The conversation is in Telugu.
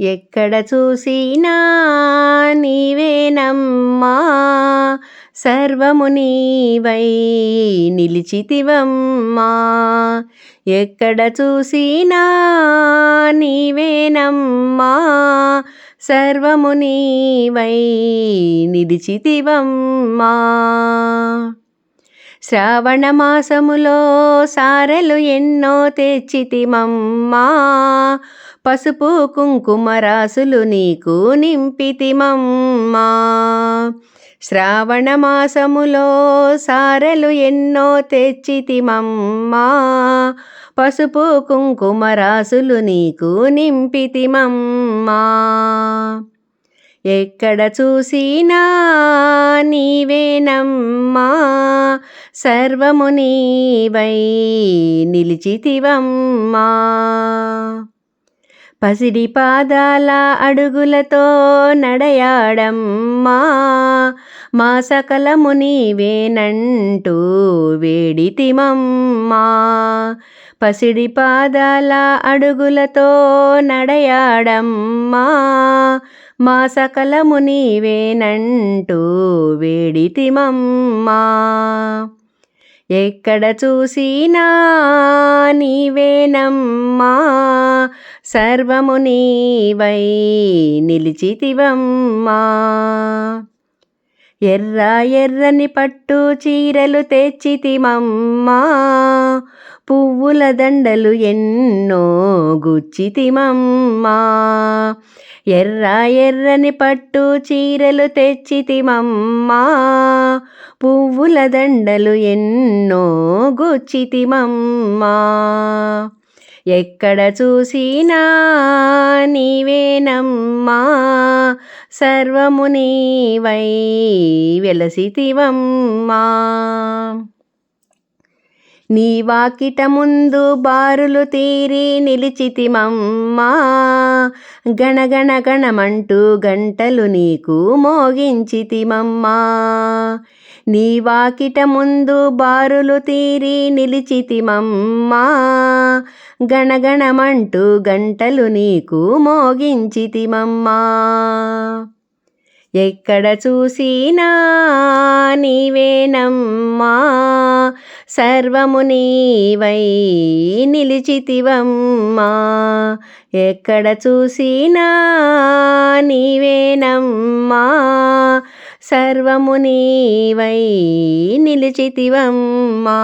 ఎక్కడ చూసినా నీవేనమ్మా సర్వము నీవై నిలిచితివమ్మా. ఎక్కడ చూసినా నీవేనమ్మా సర్వము నీవై నిలిచితివమ్మా. శ్రావణమాసములో సారలు సారెలు ఎన్నో తెచ్చితిమమ్మా. పసుపు కుంకుమ రాసులు నీకు నింపితిమమ్మా. శ్రావణమాసములో సారలు సారెలు ఎన్నో తెచ్చితిమమ్మా. పసుపు కుంకుమ రాసులు నీకు నింపితిమమ్మా. ఎక్కడ చూసినా నీవేనమ్మా. సర్వము నీవై నిలిచితివమ్మా. పసిడి పాదాల అడుగులతో నడయాడమ్మా. మా సకలము నీవేనంటూ వేడితిమమ్మా. పసిడి పాదాల అడుగులతో నడయాడమ్మా. మా సకలము నీవేనంటూ వేడితిమమ్మా. ఎక్కడ చూసినా నీవేనమ్మా. సర్వము నీవై నిలిచితివమ్మా. ఎర్ర ఎర్రని పట్టు చీరలు తెచ్చితిమమ్మా. పువ్వుల దండలు ఎన్నో గుచ్చితిమమ్మా. ఎర్ర ఎర్రని పట్టు చీరలు తెచ్చితిమమ్మా. పువ్వుల దండలు ఎన్నో గుచ్చితిమమ్మా. ఎక్కడ చూసినా నీవేనమ్మా సర్వము నీవై వెలసితివమ్మా. నీ వాకిట ముందు బారులు తీరి నిలిచితిమమ్మా. గణగణ గణమంటూ గంటలు నీకు మోగించితిమమ్మా. నీ వాకిట ముందు బారులు తీరి నిలిచితిమమ్మా. గణగణమంటూ గంటలు నీకు మోగించితిమమ్మా. ఎక్కడ చూసినా నీవేనమ్మా సర్వము నీవై నిలిచితివమ్మా. ఎక్కడ చూసినా నీవేనమ్మా సర్వము నీవై నిలిచితివమ్మా.